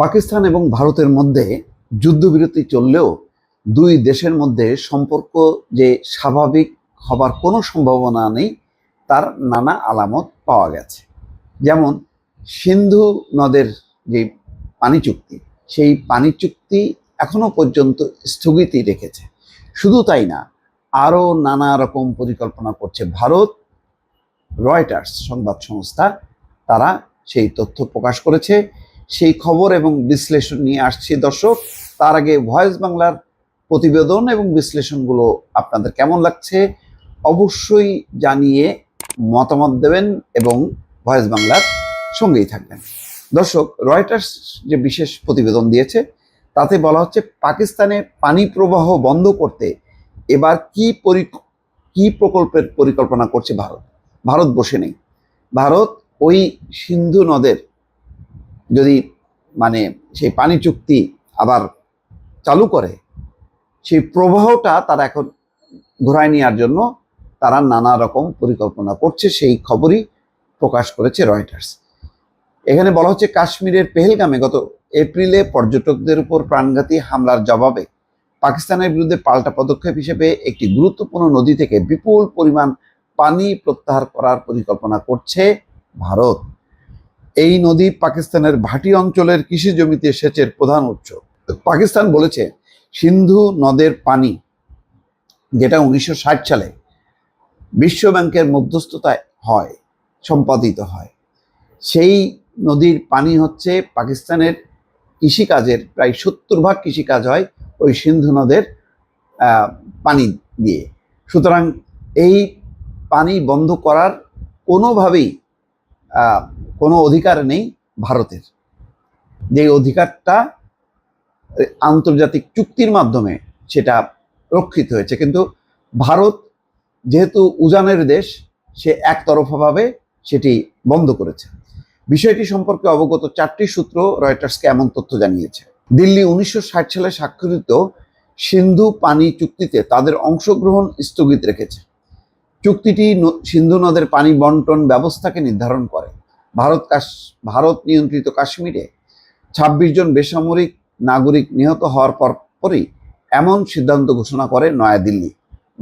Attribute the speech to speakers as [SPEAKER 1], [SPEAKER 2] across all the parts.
[SPEAKER 1] পাকিস্তান এবং ভারতের মধ্যে যুদ্ধবিরতি চললেও দুই দেশের মধ্যে সম্পর্ক যে স্বাভাবিক হবার কোনো সম্ভাবনা নেই, তার নানা আলামত পাওয়া গেছে। যেমন, সিন্ধু নদের যে পানি চুক্তি, সেই পানি চুক্তি এখনও পর্যন্ত স্থগিতই রেখেছে। শুধু তাই না, আরও নানা রকম পরিকল্পনা করছে ভারত। রয়টার্স সংবাদ সংস্থা, তারা সেই তথ্য প্রকাশ করেছে। সেই খবর এবং বিশ্লেষণ নিয়ে আসছি। দর্শক, তার আগে ভয়েস বাংলার প্রতিবেদন এবং বিশ্লেষণগুলো আপনাদের কেমন লাগছে অবশ্যই জানিয়ে মতামত দেবেন এবং ভয়েস বাংলার সঙ্গেই থাকবেন। দর্শক রয়টার্স যে বিশেষ প্রতিবেদন দিয়েছে, তাতে বলা হচ্ছে পাকিস্তানে পানি প্রবাহ বন্ধ করতে এবার কি পরি, কি প্রকল্পের পরিকল্পনা করছে ভারত? ভারত বসে নেই। ভারত ওই সিন্ধু নদের যদি মানে সেই পানি চুক্তি আবার চালু করে, সেই প্রবাহটা তারা এখন ঘোরায় নেওয়ার জন্য তারা নানা রকম পরিকল্পনা করছে, সেই খবরই প্রকাশ করেছে রয়টার্স। এখানে বলা হচ্ছে, কাশ্মীরের পেহেলগামে গত এপ্রিলে পর্যটকদের উপর প্রাণঘাতী হামলার জবাবে পাকিস্তানের বিরুদ্ধে পাল্টা পদক্ষেপ হিসেবে একটি গুরুত্বপূর্ণ নদী থেকে বিপুল পরিমাণ পানি প্রত্যাহার করার পরিকল্পনা করছে ভারত। এই নদী পাকিস্তানের ভাটি অঞ্চলের কৃষি জমিতে সেচের প্রধান উৎস। পাকিস্তান বলেছে, সিন্ধু নদের পানি, যেটা উনিশশো ষাট সালে বিশ্ব ব্যাংকের মধ্যস্থতায় হয়, সম্পাদিত হয়। সেই নদীর পানি হচ্ছে পাকিস্তানের কৃষিকাজের প্রায় সত্তর ভাগ কৃষিকাজ হয় ওই সিন্ধু নদের পানি দিয়ে। সুতরাং এই পানি বন্ধ করার কোনোভাবেই কোনো অধিকার নেই ভারতের। যে অধিকারটা আন্তর্জাতিক চুক্তির মাধ্যমে সেটা রক্ষিত হয়েছে। কিন্তু ভারত যেহেতু উজানের দেশ, সে একতরফাভাবে সেটি বন্ধ করেছে। বিষয়টি সম্পর্কে অবগত চারটি সূত্র রয়টার্সকে এমন তথ্য জানিয়েছে। দিল্লি উনিশশো ষাট সালে স্বাক্ষরিত সিন্ধু পানি চুক্তিতে তাদের অংশগ্রহণ স্থগিত রেখেছে। চুক্তিটি সিন্ধু নদের পানি বন্টন ব্যবস্থাকে নির্ধারণ করে। ভারত কাশ, ভারত নিয়ন্ত্রিত কাশ্মীরে ছাব্বিশ জন বেসামরিক নাগরিক নিহত হওয়ার পর পরই এমন সিদ্ধান্ত ঘোষণা করে নয়াদিল্লি।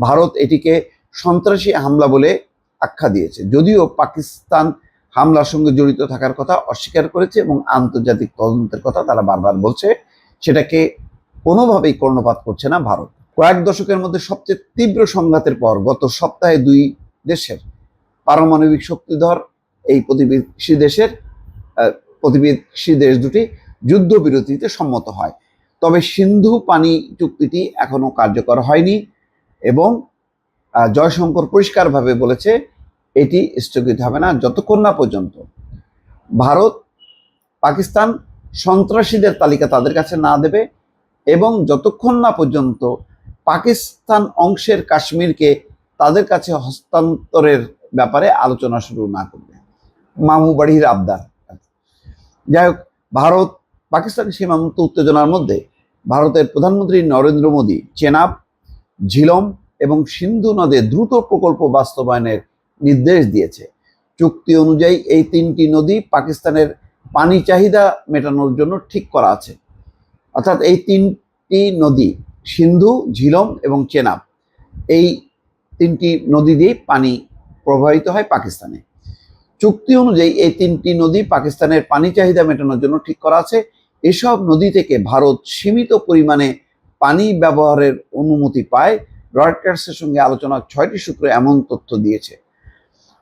[SPEAKER 1] ভারত এটিকে সন্ত্রাসী হামলা বলে আখ্যা দিয়েছে। যদিও পাকিস্তান হামলার সঙ্গে জড়িত থাকার কথা অস্বীকার করেছে এবং আন্তর্জাতিক তদন্তের কথা তারা বারবার বলছে, সেটাকে কোনোভাবেই কর্ণপাত করছে না ভারত। কয়েক দশকের মধ্যে সবচেয়ে তীব্র সংঘাতের পর গত সপ্তাহে দুই দেশের পারমাণবিক শক্তিধর এই প্রতিবেশী দেশের প্রতিবেশী দেশ দুটি যুদ্ধবিরতিতে সম্মত হয়। তবে সিন্ধু পানি চুক্তিটি এখনও কার্যকর হয়নি এবং জয়শঙ্কর পরিষ্কারভাবে বলেছে, এটি স্থগিত হবে না যতক্ষণ না পর্যন্ত। ভারত, পাকিস্তান সন্ত্রাসীদের তালিকা তাদের কাছে না দেবে এবং যতক্ষণ না পর্যন্ত পাকিস্তান অংশের কাশ্মীরকে তাদের কাছে হস্তান্তরের ব্যাপারে আলোচনা শুরু না করবে। মামু বাড়ির আবদার। যাই হোক ভারত, পাকিস্তান সীমান্ত উত্তেজনার মধ্যে ভারতের প্রধানমন্ত্রী নরেন্দ্র মোদী চেনাব, ঝিলম এবং সিন্ধু নদে দ্রুত প্রকল্প বাস্তবায়নের নির্দেশ দিয়েছে। চুক্তি অনুযায়ী এই তিনটি নদী পাকিস্তানের পানি চাহিদা মেটানোর জন্য ঠিক করা আছে। অর্থাৎ এই তিনটি নদী, সিন্ধু, ঝিলম এবং চেনাব, এই তিনটি নদী দিয়ে পানি প্রবাহিত হয় পাকিস্তানে। চুক্তি অনুযায়ী এই তিনটি নদী পাকিস্তানের পানি চাহিদা মেটানোর জন্য ঠিক করা আছে। এসব নদী থেকে ভারত সীমিত পরিমাণে পানি ব্যবহারের অনুমতি পায়। রয়টার্সের সঙ্গে আলোচনা ছয়টি সূত্র এমন তথ্য দিয়েছে।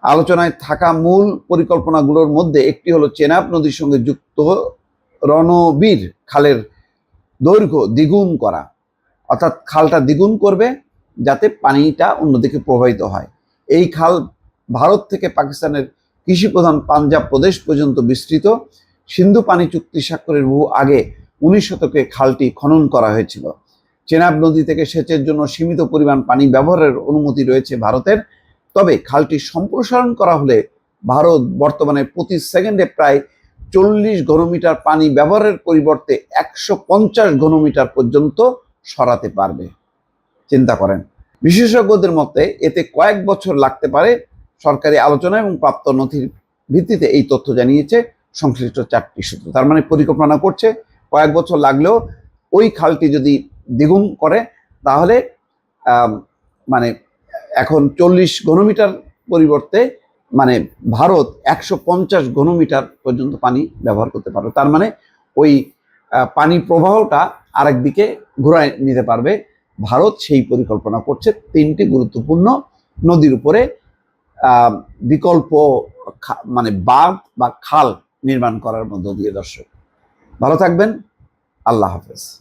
[SPEAKER 1] আলোচনায় থাকা মূল পরিকল্পনাগুলোর মধ্যে একটি হলো চেনাব নদীর সঙ্গে যুক্ত রণবীর খালের দৈর্ঘ্য দ্বিগুণ করা। অর্থাৎ খালটা দ্বিগুণ করবে যাতে পানিটা অন্যদিকে প্রবাহিত হয়। এই খাল ভারত থেকে পাকিস্তানের কৃষিপ্রধান পাঞ্জাব প্রদেশ পর্যন্ত বিস্তৃত। সিন্ধু পানি চুক্তি স্বাক্ষরের বহু আগে উনিশ শতকে খালটি খনন করা হয়েছিল। চেনাব নদী থেকে সেচের জন্য সীমিত পরিমাণ পানি ব্যবহারের অনুমতি রয়েছে ভারতের। তবে খালটি সম্প্রসারণ করা হলে ভারত বর্তমানে প্রতি সেকেন্ডে প্রায় চল্লিশ ঘনমিটার পানি ব্যবহারের পরিবর্তে একশো পঞ্চাশ ঘনমিটার পর্যন্ত সরাতে পারবে। চিন্তা করেন। বিশেষজ্ঞদের মতে এতে কয়েক বছর লাগতে পারে। সরকারি আলোচনা এবং প্রাপ্ত নথির ভিত্তিতে এই তথ্য জানিয়েছে সংশ্লিষ্ট চারটি সূত্র। তার মানে পরিকল্পনা করছে, কয়েক বছর লাগলেও ওই খালটি যদি দ্বিগুণ করে, তাহলে মানে এখন চল্লিশ ঘনমিটার পরিবর্তে মানে ভারত একশো পঞ্চাশ ঘনমিটার পর্যন্ত পানি ব্যবহার করতে পারবে। তার মানে ওই পানি প্রবাহটা আরেক দিকে ঘুরায় নিতে পারবে। ভারত সেই পরিকল্পনা করছে, তিনটি গুরুত্বপূর্ণ নদীর উপরে বিকল্প মানে বাঁধ বা খাল নির্মাণ করার মধ্য দিয়ে দর্শক। ভালো থাকবেন। আল্লাহ হাফেজ।